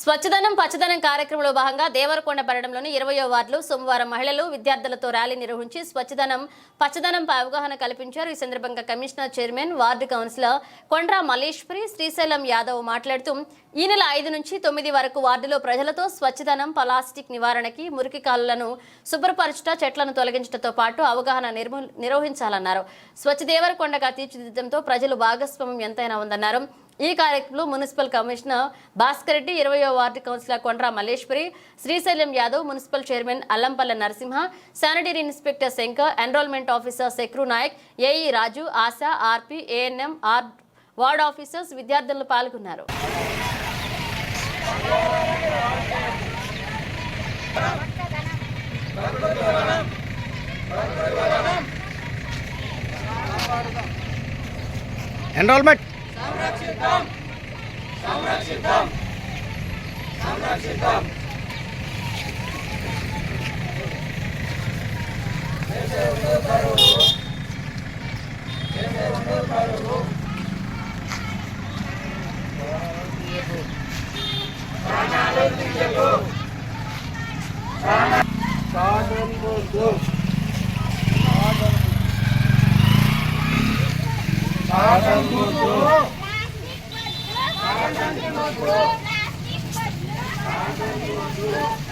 స్వచ్ఛదనం పచ్చదనం కార్యక్రమంలో భాగంగా దేవరకొండ పట్టణంలోని ఇరవయో వార్డులో సోమవారం మహిళలు విద్యార్థులతో ర్యాలీ నిర్వహించి స్వచ్ఛదనం పచ్చదనంపై అవగాహన కల్పించారు. ఈ సందర్భంగా commissioner chairman ward councillor Kondra Malleswari Srisailam Yadav మాట్లాడుతూ ఈ నెల ఐదు నుంచి తొమ్మిది వరకు వార్డులో ప్రజలతో స్వచ్ఛదనం ప్లాస్టిక్ నివారణకి మురికి కాలులను శుభ్రపరచుట చెట్లను తొలగించడంతో పాటు అవగాహన నిర్వహించాలన్నారు. స్వచ్ఛ దేవరకొండగా తీర్చిదిద్దడంతో ప్రజలు భాగస్వామ్యం ఎంతైనా ఉందన్నారు. ఈ కార్యక్రమంలో మున్సిపల్ కమిషనర్ భాస్కర్ రెడ్డి ఇరవయో ward councillor Kondra Malleswari Srisailam Yadav municipal chairman Allampalli Narasimha sanitary inspector Shankar enrolment officer Shakru Naik AE Raju ASHA RP ANM R ward officers విద్యార్థులు పాల్గొన్నారు. ఎన్రోల్మెంట్ సంరక్షిద్దాం సంరక్షిద్దాం సంరక్షిద్దాం చేసే కరువు చేసే కరువు ప్రాణాలు తీయకు. ప్రాణ సాధన వద్దు సాధన వద్దు Thank you.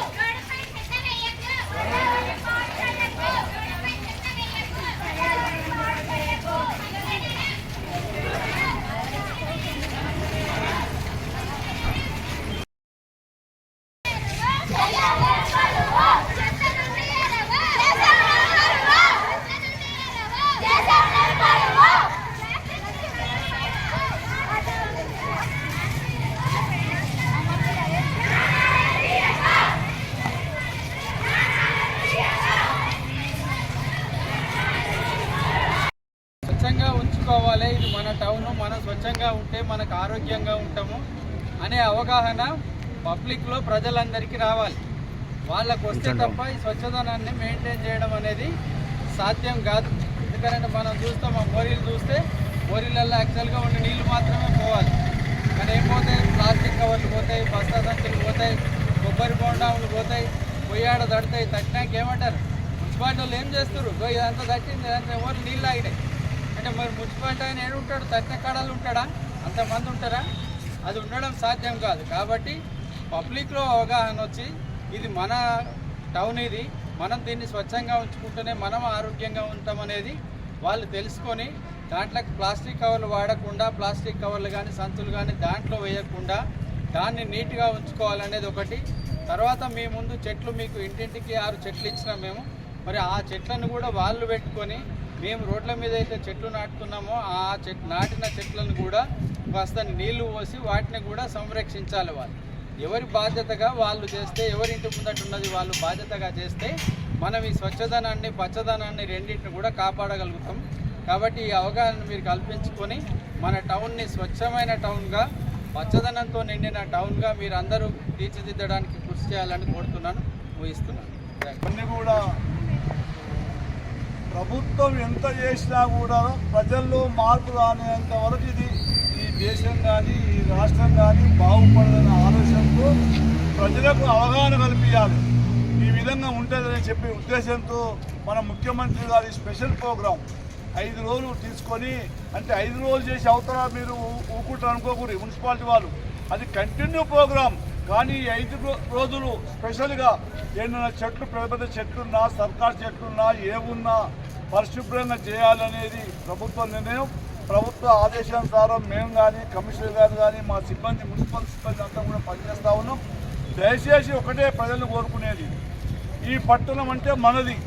స్వచ్ఛంగా ఉంచుకోవాలి. ఇది మన టౌన్ మనం స్వచ్ఛంగా ఉంటే మనకు ఆరోగ్యంగా ఉంటాము అనే అవగాహన పబ్లిక్లో ప్రజలందరికీ రావాలి. వాళ్ళకు వస్తే తప్ప ఈ స్వచ్ఛదనాన్ని మెయింటైన్ చేయడం అనేది సాధ్యం కాదు. ఎందుకంటే మనం చూస్తాం ఆ మోరీలు చూస్తే మోరీలలో యాక్చువల్గా ఉన్న నీళ్ళు మాత్రమే పోవాలి. కానీ ఏం పోతాయి? ప్లాస్టిక్ కవర్లు పోతాయి బస్తా సంచులు పోతాయి కొబ్బరి బొండాములు పోతాయి పొయ్యాడ తడతాయి తట్టినాక ఏమంటారు? మున్సిపాలిటీ వాళ్ళు ఏం చేస్తారు "గో ఇదంతా తట్టింది ఎవరు నీళ్ళు ఆగినాయి అంటే మరి మున్సిపాలిటీ ఆయన ఏడు ఉంటాడు తట్టిన కాడాలు ఉంటాడా? అంతమంది ఉంటారా? అది ఉండడం సాధ్యం కాదు. కాబట్టి పబ్లిక్లో అవగాహన వచ్చి ఇది మన టౌన్ ఇది మనం దీన్ని స్వచ్ఛంగా ఉంచుకుంటేనే మనం ఆరోగ్యంగా ఉంటామనేది వాళ్ళు తెలుసుకొని దాంట్లో ప్లాస్టిక్ కవర్లు వాడకుండా ప్లాస్టిక్ కవర్లు కానీ సంచులు కానీ దాంట్లో వేయకుండా దాన్ని నీట్గా ఉంచుకోవాలనేది ఒకటి. తర్వాత మీ ముందు చెట్లు మీకు ఇంటింటికి ఆరు చెట్లు ఇచ్చినాం మేము. మరి ఆ చెట్లను కూడా వాళ్ళు పెట్టుకొని మేము రోడ్ల మీద అయితే చెట్లు నాటుతున్నామో ఆ చెట్ నాటిన చెట్లను కూడా కాస్త నీళ్ళు పోసి వాటిని కూడా సంరక్షించాలి వాళ్ళు. ఎవరి బాధ్యతగా వాళ్ళు చేస్తే ఎవరి ఇంటి ముందట ఉన్నది వాళ్ళు బాధ్యతగా చేస్తే మనం ఈ స్వచ్ఛదనాన్ని పచ్చదనాన్ని రెండింటిని కూడా కాపాడగలుగుతాం. కాబట్టి ఈ అవగాహన మీరు కల్పించుకొని మన టౌన్ని స్వచ్ఛమైన టౌన్గా పచ్చదనంతో నిండిన టౌన్గా మీరు అందరూ తీర్చిదిద్దడానికి కృషి చేయాలని కోరుతున్నాను. ఊహిస్తున్నాను. కొన్ని కూడా ప్రభుత్వం ఎంత చేసినా కూడా ప్రజల్లో మార్పు రానేంత వరకు ఇది ఈ దేశం కానీ ఈ రాష్ట్రం కానీ బాగుపడదనే ఆలోచనతో ప్రజలకు అవగాహన కల్పించాలి ఈ విధంగా ఉంటుందని చెప్పే ఉద్దేశంతో మన ముఖ్యమంత్రి గారి స్పెషల్ ప్రోగ్రాం ఐదు రోజులు తీసుకొని అంటే ఐదు రోజులు చేసి అవతల మీరు ఊకుంటారు అనుకోకూడదు మున్సిపాలిటీ వాళ్ళు. అది కంటిన్యూ ప్రోగ్రాం. కానీ ఐదు రోజులు స్పెషల్గా ఏమైనా చెట్లు పెద్ద పెద్ద చెట్లున్నా సర్కార్ చెట్లున్నా ఏమున్నా పరిశుభ్రంగా చేయాలనేది ప్రభుత్వ నిర్ణయం. ప్రభుత్వ ఆదేశానుసారం మేము కానీ కమిషనర్ గారు కానీ మా సిబ్బంది మున్సిపల్ సిబ్బంది అంతా కూడా పనిచేస్తా ఉన్నాం. దయచేసి ఒకటే ప్రజలను కోరుకునేది ఈ పట్టణం అంటే మనది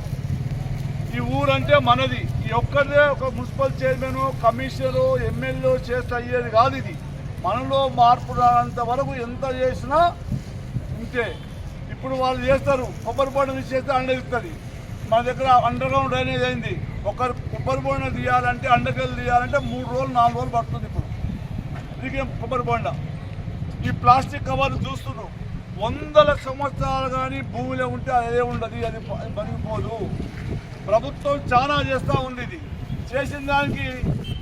ఈ ఊరంటే మనది. ఈ ఒక్కదే ఒక మున్సిపల్ చైర్మన్ కమిషనరు ఎమ్మెల్యే చేస్తే అయ్యేది కాదు ఇది. మనలో మార్పు రానంత వరకు ఎంత చేసినా ఉంటే ఇప్పుడు వాళ్ళు చేస్తారు. కొబ్బరి బోండం చేస్తే అండగిస్తుంది మన దగ్గర అండర్ గ్రౌండ్ డ్రైనేజ్ అయింది ఒకరు కొబ్బరి బోండం తీయాలంటే అండకెళ్ళి తీయాలంటే మూడు రోజులు నాలుగు రోజులు పడుతుంది ఇప్పుడు. ఇదిగే కొబ్బరి బోండ. ఈ ప్లాస్టిక్ కవర్లు చూస్తున్నాం వందల సంవత్సరాలు కానీ భూమిలో ఉంటే అదే ఉండదు అది మరిగిపోదు ప్రభుత్వం చాలా చేస్తూ ఉంది ఇది. చేసిన దానికి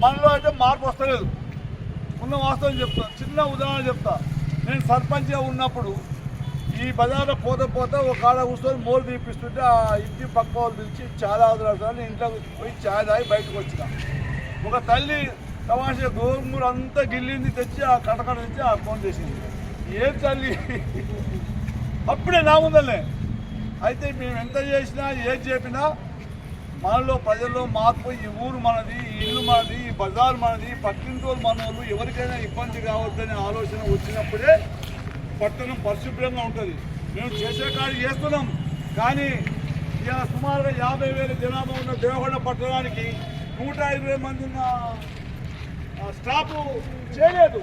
మనలో అయితే మార్పు వస్తలేదు. ఉన్న వాస్తవం చెప్తా. చిన్న ఉదాహరణ చెప్తా. నేను సర్పంచ్గా ఉన్నప్పుడు ఈ బజార్లో పోత పోత ఒక కాడ కూర్చొని మోరు తీపిస్తుంటే ఆ ఇంటి పక్క వాళ్ళు పిలిచి చాలా అవసరాలు ఇంట్లో పోయి చాయ్ తాగి బయటకు వచ్చిన. ఒక తల్లి తమాషా గోంగూర అంతా గిల్లింది తెచ్చి ఆ కటకడ నుంచి ఆ ఫోన్ చేసింది. ఏం తల్లి? అప్పుడే నా ముందలే అయితే మేము ఎంత చేసినా ఏది చెప్పినా మనలో ప్రజల్లో మార్పు ఈ ఊరు మనది ఈ ఇల్లు మనది ఈ బజార్ మనది పక్కింటోళ్ళు మనోళ్ళు ఎవరికైనా ఇబ్బంది కావద్దనే ఆలోచన వచ్చినప్పుడే పట్టణం పరిశుభ్రంగా ఉంటుంది. మేము చేసే కార్యం చేస్తున్నాం. కానీ ఇలా సుమారుగా యాభై వేల జనాభా ఉన్న దేవగొండ పట్టణానికి నూట ఇరవై మంది ఉన్న స్టాఫ్ చేయలేదు.